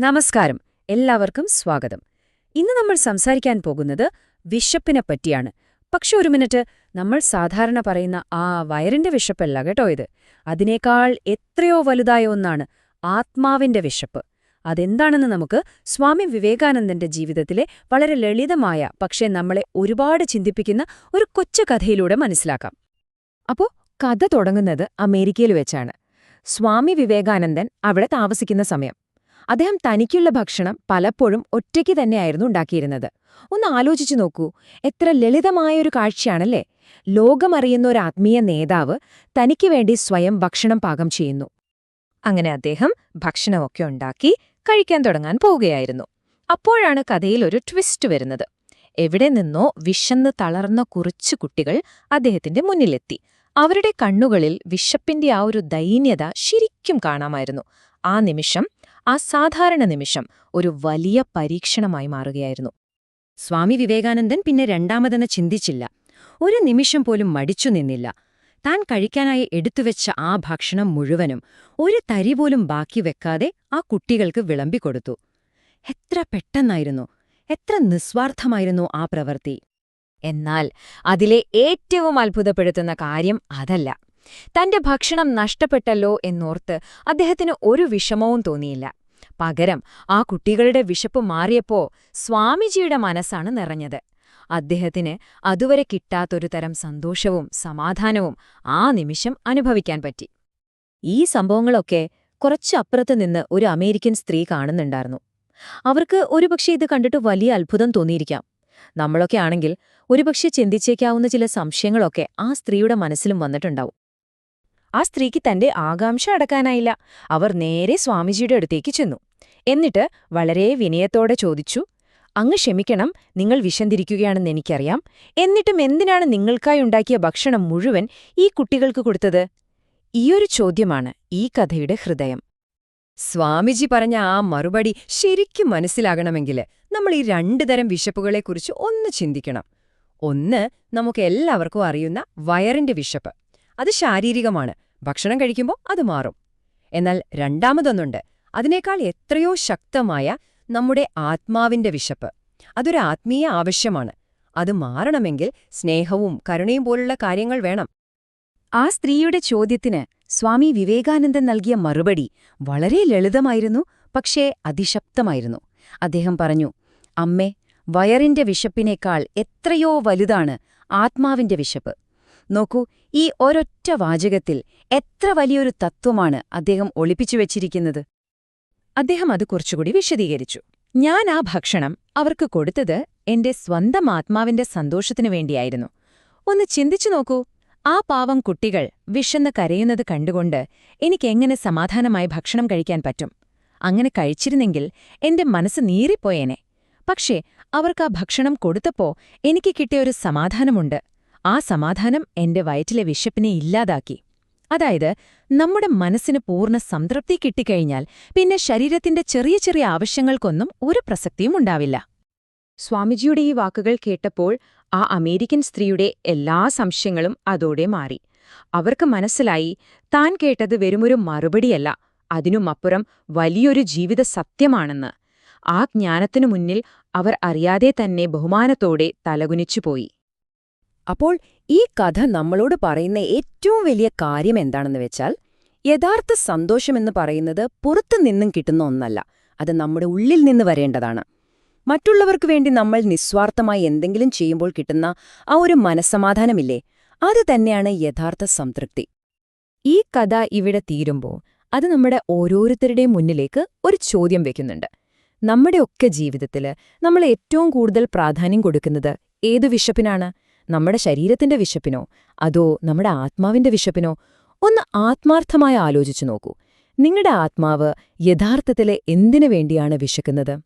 നമസ്കാരം. എല്ലാവർക്കും സ്വാഗതം. ഇന്ന് നമ്മൾ സംസാരിക്കാൻ പോകുന്നത് വിശപ്പിനെ പറ്റിയാണ്. പക്ഷെ ഒരു മിനിറ്റ് നമ്മൾ സാധാരണ പറയുന്ന ആ വയറിന്റെ വിശപ്പല്ല കേട്ടോ ഇത്. അതിനേക്കാൾ എത്രയോ വലുതായ ഒന്നാണ് ആത്മാവിന്റെ വിശപ്പ്. അതെന്താണെന്ന് നമുക്ക് സ്വാമി വിവേകാനന്ദന്റെ ജീവിതത്തിലെ വളരെ ലളിതമായ പക്ഷേ നമ്മളെ ഒരുപാട് ചിന്തിപ്പിക്കുന്ന ഒരു കൊച്ചു കഥയിലൂടെ മനസ്സിലാക്കാം. അപ്പോ കഥ തുടങ്ങുന്നത് അമേരിക്കയിൽ വെച്ചാണ്. സ്വാമി വിവേകാനന്ദൻ അവിടെ താമസിക്കുന്ന സമയം. അദ്ദേഹം തനിക്കുള്ള ഭക്ഷണം പലപ്പോഴും ഒറ്റയ്ക്ക് തന്നെയായിരുന്നു ഉണ്ടാക്കിയിരുന്നത്. ഒന്ന് ആലോചിച്ചു നോക്കൂ. എത്ര ലളിതമായൊരു കാഴ്ചയാണല്ലേ? ലോകമറിയുന്ന ഒരു ആത്മീയ നേതാവ് തനിക്ക് വേണ്ടി സ്വയം ഭക്ഷണം പാകം ചെയ്യുന്നു. അങ്ങനെ അദ്ദേഹം ഭക്ഷണമൊക്കെ ഉണ്ടാക്കി കഴിക്കാൻ തുടങ്ങാൻ പോവുകയായിരുന്നു. അപ്പോഴാണ് കഥയിൽ ഒരു ട്വിസ്റ്റ് വരുന്നത്. എവിടെ നിന്നോ വിശന്ന് തളർന്ന കുറച്ചു കുട്ടികൾ അദ്ദേഹത്തിന്റെ മുന്നിലെത്തി. അവരുടെ കണ്ണുകളിൽ വിശപ്പിന്റെ ആ ഒരു ദൈന്യത ശരിക്കും കാണാമായിരുന്നു. ആ നിമിഷം ആ സാധാരണ നിമിഷം ഒരു വലിയ പരീക്ഷണമായി മാറുകയായിരുന്നു. സ്വാമി വിവേകാനന്ദൻ പിന്നെ രണ്ടാമതെന്ന് ചിന്തിച്ചില്ല. ഒരു നിമിഷം പോലും മടിച്ചു നിന്നില്ല. താൻ കഴിക്കാനായി എടുത്തുവെച്ച ആ ഭക്ഷണം മുഴുവനും ഒരു തരി പോലും ബാക്കി വെക്കാതെ ആ കുട്ടികൾക്ക് വിളമ്പിക്കൊടുത്തു എത്ര പെട്ടെന്നായിരുന്നു. എത്ര നിസ്വാർത്ഥമായിരുന്നു ആ പ്രവൃത്തി. എന്നാൽ അതിലെ ഏറ്റവും അത്ഭുതപ്പെടുത്തുന്ന കാര്യം അതല്ല. തന്റെ ഭക്ഷണം നഷ്ടപ്പെട്ടല്ലോ എന്നോർത്ത് അദ്ദേഹത്തിന് ഒരു വിഷമവും തോന്നിയില്ല. പകരം ആ കുട്ടികളുടെ വിശപ്പ് മാറിയപ്പോ സ്വാമിജിയുടെ മനസ്സാണ് നിറഞ്ഞത്. അദ്ദേഹത്തിന് അതുവരെ കിട്ടാത്തൊരു തരം സന്തോഷവും സമാധാനവും ആ നിമിഷം അനുഭവിക്കാൻ പറ്റി. ഈ സംഭവങ്ങളൊക്കെ കുറച്ചപ്പുറത്ത് നിന്ന് ഒരു അമേരിക്കൻ സ്ത്രീ കാണുന്നുണ്ടായിരുന്നു. അവർക്ക് ഒരുപക്ഷെ ഇത് കണ്ടിട്ട് വലിയ അത്ഭുതം തോന്നിയിരിക്കാം. നമ്മളൊക്കെ ആണെങ്കിൽ ഒരുപക്ഷെ ചിന്തിച്ചേക്കാവുന്ന ചില സംശയങ്ങളൊക്കെ ആ സ്ത്രീയുടെ മനസ്സിലും വന്നിട്ടുണ്ടാവും. ആ സ്ത്രീക്ക് തന്റെ ആകാംക്ഷ അടക്കാനായില്ല. അവർ നേരെ സ്വാമിജിയുടെ അടുത്തേക്ക് ചെന്നു. എന്നിട്ട് വളരെ വിനയത്തോടെ ചോദിച്ചു അങ്ങ് ക്ഷമിക്കണം നിങ്ങൾ വിശന്തിരിക്കുകയാണെന്ന് എനിക്കറിയാം. എന്നിട്ടും എന്തിനാണ് നിങ്ങൾക്കായി ഉണ്ടാക്കിയ ഭക്ഷണം മുഴുവൻ ഈ കുട്ടികൾക്ക് കൊടുത്തത്? ഈയൊരു ചോദ്യമാണ് ഈ കഥയുടെ ഹൃദയം. സ്വാമിജി പറഞ്ഞ ആ മറുപടി ശരിക്കും മനസ്സിലാകണമെങ്കിൽ നമ്മൾ ഈ രണ്ടു തരം വിശപ്പുകളെക്കുറിച്ച് ഒന്ന് ചിന്തിക്കണം. ഒന്ന് നമുക്ക് എല്ലാവർക്കും അറിയുന്ന വയറിന്റെ വിശപ്പ്. അത് ശാരീരികമാണ്. ഭക്ഷണം കഴിക്കുമ്പോൾ അത് മാറും. എന്നാൽ രണ്ടാമതൊന്നുണ്ട്. അതിനേക്കാൾ എത്രയോ ശക്തമായ നമ്മുടെ ആത്മാവിന്റെ വിശപ്പ്. അതൊരു ആത്മീയ ആവശ്യമാണ്. അത് മാറണമെങ്കിൽ സ്നേഹവും കരുണയും പോലുള്ള കാര്യങ്ങൾ വേണം. ആ സ്ത്രീയുടെ ചോദ്യത്തിന് സ്വാമി വിവേകാനന്ദൻ നൽകിയ മറുപടി വളരെ ലളിതമായിരുന്നു പക്ഷേ അതിശക്തമായിരുന്നു. അദ്ദേഹം പറഞ്ഞു അമ്മേ വയറിന്റെ വിശപ്പിനേക്കാൾ എത്രയോ വലുതാണ് ആത്മാവിന്റെ വിശപ്പ്. നോക്കൂ ഈ ഒരൊറ്റ വാചകത്തിൽ എത്ര വലിയൊരു തത്വമാണ് അദ്ദേഹം ഒളിപ്പിച്ചു വെച്ചിരിക്കുന്നത്? അദ്ദേഹം അത് കുറച്ചുകൂടി വിശദീകരിച്ചു. ഞാൻ ആ ഭക്ഷണം അവർക്ക് കൊടുത്തത് എന്റെ സ്വന്തം ആത്മാവിന്റെ സന്തോഷത്തിനു വേണ്ടിയായിരുന്നു. ഒന്ന് ചിന്തിച്ചു നോക്കൂ ആ പാവം കുട്ടികൾ വിശന്ന് കരയുന്നത് കണ്ടുകൊണ്ട് എനിക്കെങ്ങനെ സമാധാനമായി ഭക്ഷണം കഴിക്കാൻ പറ്റും? അങ്ങനെ കഴിച്ചിരുന്നെങ്കിൽ എന്റെ മനസ്സ് നീറിപ്പോയേനെ. പക്ഷേ അവർക്ക് ആ ഭക്ഷണം കൊടുത്തപ്പോ എനിക്ക് കിട്ടിയ ഒരു സമാധാനമുണ്ട്. ആ സമാധാനം എന്റെ വയറ്റിലെ വിശപ്പിനെ ഇല്ലാതാക്കി. അതായത് നമ്മുടെ മനസ്സിന് പൂർണ സംതൃപ്തി കിട്ടിക്കഴിഞ്ഞാൽ പിന്നെ ശരീരത്തിന്റെ ചെറിയ ചെറിയ ആവശ്യങ്ങൾക്കൊന്നും ഒരു പ്രസക്തിയും ഉണ്ടാവില്ല. സ്വാമിജിയുടെ ഈ വാക്കുകൾ കേട്ടപ്പോൾ ആ അമേരിക്കൻ സ്ത്രീയുടെ എല്ലാ സംശയങ്ങളും അതോടെ മാറി. അവർക്ക് മനസ്സിലായി താൻ കേട്ടത് വെറുമൊരു മറുപടിയല്ല അതിനുമപ്പുറം വലിയൊരു ജീവിത സത്യമാണെന്ന്. ആ ജ്ഞാനത്തിനു മുന്നിൽ അവർ അറിയാതെ തന്നെ ബഹുമാനത്തോടെ തലകുനിച്ചുപോയി. അപ്പോൾ ഈ കഥ നമ്മളോട് പറയുന്ന ഏറ്റവും വലിയ കാര്യം എന്താണെന്ന് വെച്ചാൽ യഥാർത്ഥ സന്തോഷമെന്ന് പറയുന്നത് പുറത്തു നിന്നും കിട്ടുന്ന ഒന്നല്ല. അത് നമ്മുടെ ഉള്ളിൽ നിന്ന് വരേണ്ടതാണ്. മറ്റുള്ളവർക്ക് വേണ്ടി നമ്മൾ നിസ്വാർത്ഥമായി എന്തെങ്കിലും ചെയ്യുമ്പോൾ കിട്ടുന്ന ആ ഒരു മനസ്സമാധാനമില്ലേ? അത് തന്നെയാണ് യഥാർത്ഥ സംതൃപ്തി. ഈ കഥ ഇവിടെ തീരുമ്പോൾ അത് നമ്മുടെ ഓരോരുത്തരുടെയും മുന്നിലേക്ക് ഒരു ചോദ്യം വയ്ക്കുന്നുണ്ട് നമ്മുടെയൊക്കെ ജീവിതത്തിൽ നമ്മൾ ഏറ്റവും കൂടുതൽ പ്രാധാന്യം കൊടുക്കുന്നത് ഏതു വിശപ്പിനാണ്? നമ്മുടെ ശരീരത്തിന്റെ വിശപ്പിനോ അതോ നമ്മുടെ ആത്മാവിന്റെ വിശപ്പിനോ ഒന്ന് ആത്മാർത്ഥമായി ആലോചിച്ചു നോക്കൂ. നിങ്ങളുടെ ആത്മാവ് യഥാർത്ഥത്തിലെ എന്തിനു വേണ്ടിയാണ് വിശക്കുന്നത്?